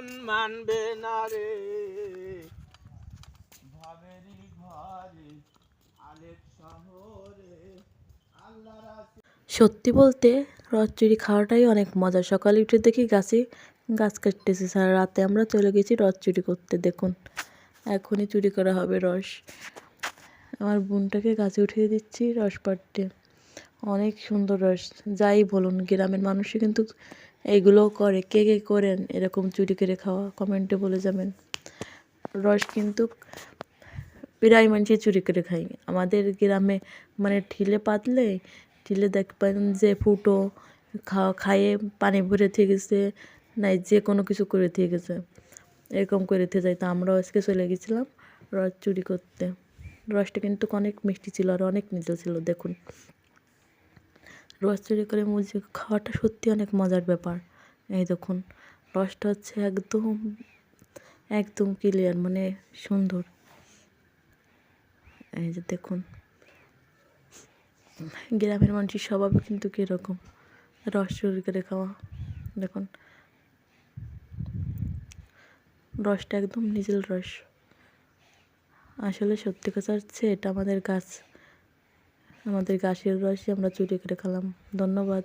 মন মানবে না রে। ভাবেরি ঘরে আলেক শহরে আল্লাহ সত্যি বলতে রস চুরি খাওয়াটাই অনেক মজা। সকালে উঠে দেখি গাছে গাছ কাটতেছে। সারা রাতে আমরা চলে গেছি রস চুরি করতে। দেখুন এখনই চুরি করা হবে রস। আমার বোনটাকে গাছে উঠিয়ে দিচ্ছি রস পাড়তে। অনেক সুন্দর রস। যাই বলুন গ্রামের মানুষই কিন্তু এইগুলোও করে, কে কে করেন? এরকম চুরি করে খাওয়া, কমেন্টে বলে যাবেন। রস কিন্তু প্রায় মানুষই চুরি করে খাই আমাদের গ্রামে মানে ঠিলে পাতলে ঠিলে দেখবেন যে ফুটো খাওয়া খাইয়ে পানি ভরে থেকে গেছে, নাই যে কোনো কিছু করে থেকে গেছে। এরকম করে থেকে যাই তো আমরাও আজকে চলে গেছিলাম রস চুরি করতে। রসটা কিন্তু অনেক মিষ্টি ছিল আর অনেক মিজা ছিল, দেখুন। রস চুরি করে মুরগি খাওয়াটা সত্যি অনেক মজার ব্যাপার। এই দেখুন, রসটা হচ্ছে একদম একদম ক্লিয়ার মানে সুন্দর। এই যে দেখুন, গ্রামের মানুষের স্বভাব কিন্তু কীরকম। রস চুরি করে খাওয়া, দেখুন। রসটা একদম নিজের রস। আসলে সত্যি কথা হচ্ছে, এটা আমাদের গাছ। আমাদের গাছের রসই আমরা চুরি করে খেলাম। ধন্যবাদ।